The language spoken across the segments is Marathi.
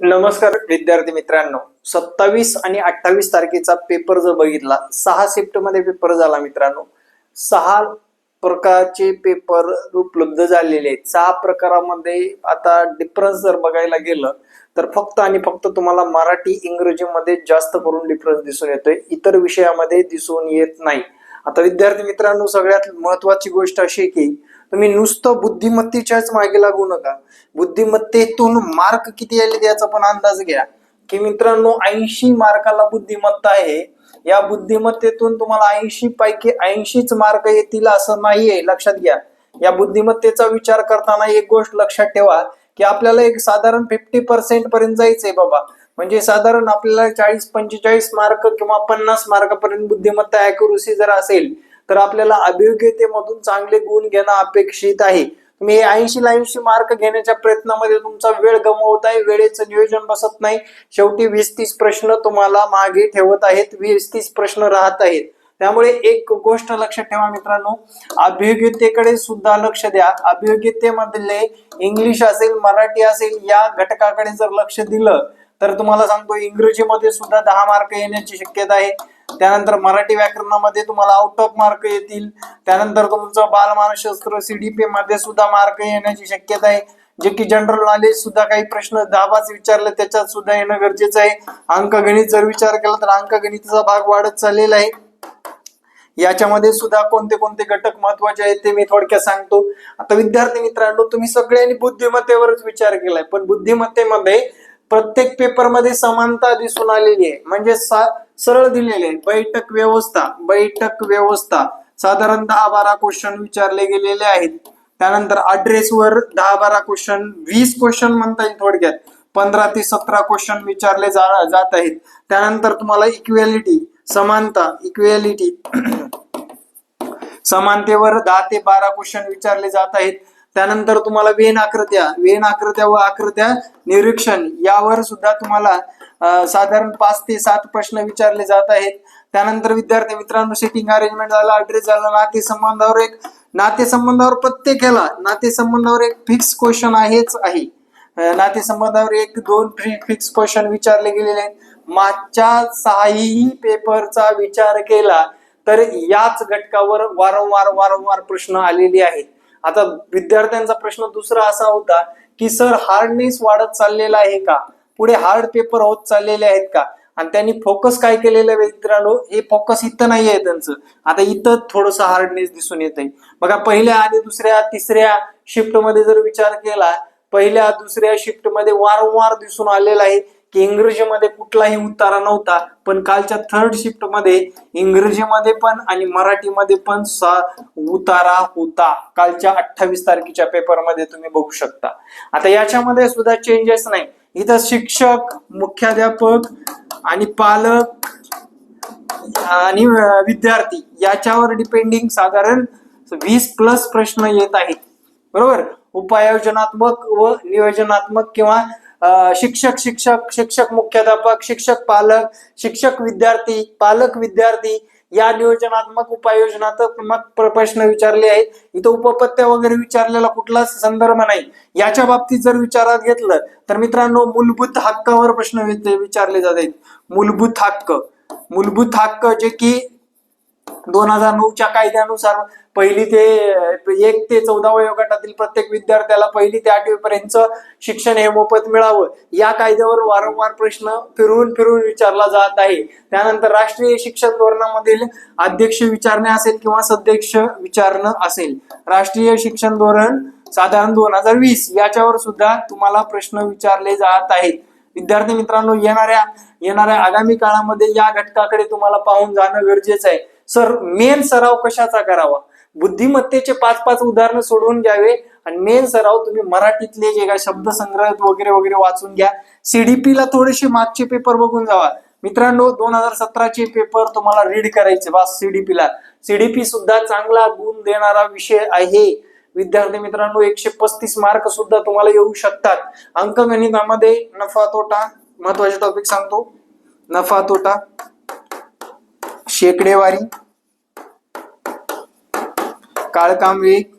नमस्कार विद्यार्थी मित्रांनो. सत्तावीस आणि अठ्ठावीस तारखेचा पेपर जर बघितला सहा शिफ्टमध्ये पेपर झाला मित्रांनो. सहा प्रकारचे पेपर उपलब्ध झालेले आहेत. सहा प्रकारामध्ये आता डिफरन्स जर बघायला गेलं तर फक्त आणि फक्त तुम्हाला मराठी इंग्रजीमध्ये जास्त करून डिफरन्स दिसून येतोय. इतर विषयामध्ये दिसून येत नाही. आता विद्यार्थी मित्रांनो सगळ्यात महत्वाची गोष्ट अशी आहे की तुम्ही नुसतं बुद्धिमत्तेच्याच मागे लागू नका. बुद्धिमत्तेतून मार्क किती आले याचा पण अंदाज घ्या. की मित्रांनो ऐंशी मार्काला बुद्धिमत्ता आहे. या बुद्धिमत्तेतून तुम्हाला ऐंशी पैकी ऐंशीच मार्क येतील असं नाहीये लक्षात घ्या. या बुद्धिमत्तेचा विचार करताना एक गोष्ट लक्षात ठेवा की आपल्याला एक साधारण फिफ्टी पर्सेंट पर्यंत जायचंय बाबा. म्हणजे साधारण आपल्याला चाळीस पंचेचाळीस मार्क किंवा पन्नास मार्कापर्यंत बुद्धिमत्ता अॅक्युरसी जर असेल तर आपल्याला अभियोग्यतेमधून चांगले गुण घेणं अपेक्षित आहे. तुम्ही ऐंशी ऐंशी मार्क घेण्याच्या प्रयत्नामध्ये तुमचा वेळ गमवत आहे. वेळेचं नियोजन बसत नाही. शेवटी वीस तीस प्रश्न तुम्हाला मागे ठेवत आहेत. वीस तीस प्रश्न राहत आहेत. त्यामुळे एक गोष्ट लक्षात ठेवा मित्रांनो. अभियोग्यतेकडे सुद्धा लक्ष द्या. अभियोग्यतेमधले इंग्लिश असेल मराठी असेल या घटकाकडे जर लक्ष दिलं तर तुम्हाला सांगतो इंग्रजीमध्ये सुद्धा दहा मार्क येण्याची शक्यता आहे. त्यानंतर मराठी व्याकरणामध्ये तुम्हाला आउट ऑफ मार्क येतील. त्यानंतर तुमचं बालमानसशास्त्र सीडीपी मध्ये सुद्धा मार्क येण्याची शक्यता आहे. जे की जनरल नॉलेज सुद्धा काही प्रश्न दहा विचारले त्याच्यात सुद्धा येणं गरजेचं आहे. अंकगणित जर विचार केला तर अंकगणिताचा भाग वाढत चाललेला आहे. याच्यामध्ये सुद्धा कोणते कोणते घटक महत्त्वाचे आहेत ते मी थोडक्यात सांगतो. आता विद्यार्थी मित्रांनो तुम्ही सगळ्यांनी बुद्धिमत्तेवरच विचार केलाय पण बुद्धिमत्तेमध्ये प्रत्येक पेपरमध्ये समानता दिसून आलेली आहे. म्हणजे सा- सरळ दिलेले आहे बैठक व्यवस्था बैठक व्यवस्था. साधारण दहा बारा क्वेश्चन विचारले गेलेले आहेत. त्यानंतर वर दहा बारा क्वेश्चन वीस क्वेश्चन म्हणता येईल थोडक्यात. पंधरा ते सतरा क्वेश्चन विचारले जा- जात आहेत. त्यानंतर तुम्हाला इक्वेलिटी समानता इक्वेलिटी समानतेवर दहा ते बारा क्वेश्चन विचारले जात आहेत. त्यानंतर तुम्हाला वेन आकृत्या वेन आकृत्या व आकृत्या निरीक्षण यावर सुद्धा तुम्हाला साधारण पाच ते सात प्रश्न विचारले जात आहेत. त्यानंतर विद्यार्थी मित्रांनो सिटिंग अरेंजमेंट झाला ऍड्रेस झाला नातेसंबंधावर एक नातेसंबंधावर प्रत्येक ह्याला नातेसंबंधावर एक फिक्स क्वेश्चन आहेच आहे. नातेसंबंधावर एक दोन फिक्स क्वेश्चन विचारले गेलेले आहेत. मागच्या सहाही पेपरचा विचार केला तर याच घटकावर वारंवार वारंवार प्रश्न आलेले आहेत. आता विद्यार्थ्यांचा प्रश्न दुसरा असा होता की सर हार्डनेस वाढत चाललेला आहे का? पुढे हार्ड पेपर होत चाललेले आहेत का? आणि त्यांनी फोकस काय केलेलं आहे मित्रांनो? हे फोकस इथं नाही आहे त्यांचं. आता इथं थोडस हार्डनेस दिसून येत आहे बघा पहिल्या आणि दुसऱ्या तिसऱ्या शिफ्टमध्ये जर विचार केला पहिल्या दुसऱ्या शिफ्टमध्ये वारंवार दिसून आलेला आहे की इंग्रजीमध्ये कुठलाही उतारा नव्हता पण कालच्या थर्ड शिफ्टमध्ये इंग्रजीमध्ये पण आणि मराठीमध्ये पण सा- उतारा होता. कालच्या अठ्ठावीस तारखेच्या पेपरमध्ये तुम्ही बघू शकता. आता याच्यामध्ये सुद्धा चेंजेस नाही. इथं शिक्षक मुख्याध्यापक आणि पालक आणि विद्यार्थी याच्यावर डिपेंडिंग साधारण वीस प्लस प्रश्न येत आहेत. बरोबर? उपाययोजनात्मक व नियोजनात्मक किंवा शिक्षक शिक्षक शिक्षक मुख्याध्यापक शिक्षक पालक शिक्षक विद्यार्थी पालक विद्यार्थी या नियोजनात्मक उपाययोजनात्मक प्र- प्रश्न विचारले आहेत. इथं उपपत्त्या वगैरे विचारलेला कुठलाच संदर्भ नाही. याच्या बाबतीत जर विचारात घेतलं तर मित्रांनो मूलभूत हक्कावर प्रश्न विचारले जात आहेत. मूलभूत हक्क. मूलभूत हक्क जे की दोन हजार नऊच्या कायद्यानुसार पहिली ते एक ते चौदा वयोगटातील प्रत्येक विद्यार्थ्याला पहिली ते आठवी पर्यंत शिक्षण हे मोफत मिळावं. या कायद्यावर वारंवार प्रश्न फिरवून फिरवून विचारला जात आहे. त्यानंतर राष्ट्रीय शिक्षण धोरणामधील अध्यक्ष विचारणे असेल किंवा सध्यक्ष विचारणं असेल. राष्ट्रीय शिक्षण धोरण साधारण दोन हजार वीस याच्यावर सुद्धा तुम्हाला प्रश्न विचारले जात आहेत. विद्यार्थी मित्रांनो येणाऱ्या येणाऱ्या आगामी काळामध्ये या घटकाकडे तुम्हाला पाहून जाणं गरजेचं आहे. सर मेन सराव कशाचा करावा? बुद्धिमत्तेचे पाच पाच उदाहरणं सोडवून घ्यावे. आणि मेन सराव तुम्ही मराठीतले जे काय शब्दसंग्रह वगैरे वगैरे वाचून घ्या. सीडीपी ला थोडेसे मागचे पेपर बघून जावा. मित्रांनो दोन हजार सतराचे पेपर तुम्हाला रीड करायचे. बा सीडीपी ला. सीडीपी सुद्धा चांगला गुण देणारा विषय आहे. विद्यार्थी मित्रांनो एकशे पस्तीस मार्क सुद्धा तुम्हाला येऊ शकतात. अंकगणितामध्ये नफा तोटा महत्त्वाचे टॉपिक सांगतो. नफा तोटा शेकडेवारी काळकाम वेग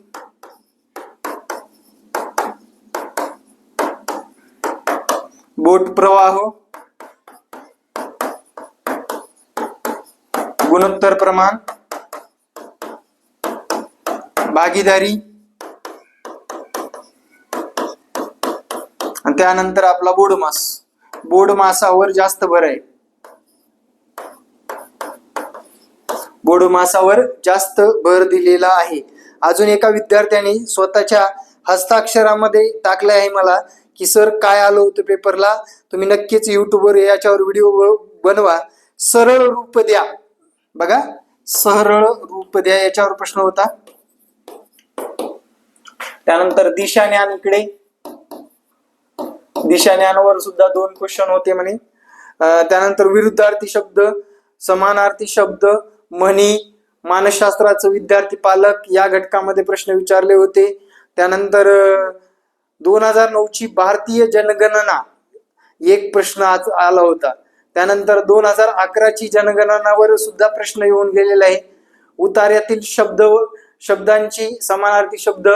बोट प्रवाह. गुणोत्तर प्रमाण. भागीदारी. आणि त्यानंतर आपला बोडमास. बोडमासावर जास्त भर आहे. बोड मासावर जास्त भर दिलेला आहे. अजून एका विद्यार्थ्याने स्वतःच्या हस्ताक्षरामध्ये टाकले आहे मला की सर काय आलं होतं पेपरला? तुम्ही नक्कीच युट्यूबवर याच्यावर व्हिडिओ बनवा. सरळ रूप द्या. बघा सरळ रूप द्या याच्यावर प्रश्न होता. त्यानंतर दिशाज्ञान इकडे. दिशाज्ञानावर सुद्धा दोन क्वेश्चन होते म्हणे. त्यानंतर विरुद्धार्थी शब्द समानार्थी शब्द म्हणी मानसशास्त्राचं विद्यार्थी पालक या घटकामध्ये प्रश्न विचारले होते. त्यानंतर दोन हजार नऊची भारतीय जनगणना एक प्रश्न आज आला होता. त्यानंतर दोन हजार अकराची जनगणनावर सुद्धा प्रश्न येऊन गेलेला आहे. उतार्यातील शब्द शब्दांची समानार्थी शब्द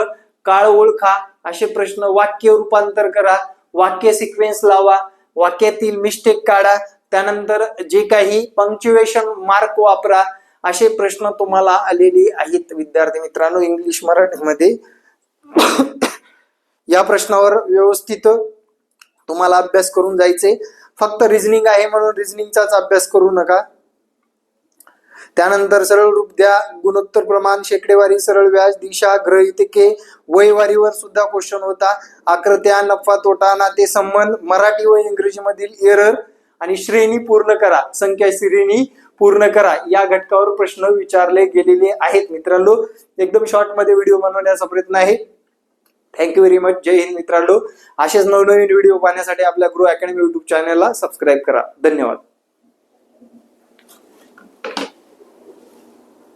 काळ ओळखा असे प्रश्न वाक्य रूपांतर करा वाक्य सिक्वेन्स लावा वाक्यातील मिस्टेक काढा त्यानंतर जे काही पंक्च्युएशन मार्क वापरा असे प्रश्न तुम्हाला आलेले आहेत विद्यार्थी मित्रांनो इंग्लिश मराठीमध्ये. या प्रश्नावर व्यवस्थित तुम्हाला अभ्यास करून जायचे. फक्त रिझनिंग आहे म्हणून रिझनिंगचाच अभ्यास करू नका. त्यानंतर सरळ रूप द्या. गुणोत्तर प्रमाण शेकडेवारी सरळ व्याज दिशा ग्रहितके वयवारीवर सुद्धा क्वेश्चन होता. आकृत्या नफा तोटा नाते संबंध मराठी व इंग्रजी मधील एरर आणि श्रेणी पूर्ण करा. संख्या श्रेणी पूर्ण करा. या घटकावर प्रश्न विचारले गेलेले आहेत. मित्रांनो एकदम शॉर्टमध्ये व्हिडिओ बनवण्याचा प्रयत्न आहे. थँक्यू व्हेरी मच जय हिंद मित्रांनो. असेच नवनवीन व्हिडिओ पाहण्यासाठी आपल्या गृह अकॅडमी युट्यूब चॅनलला सबस्क्राईब करा. धन्यवाद.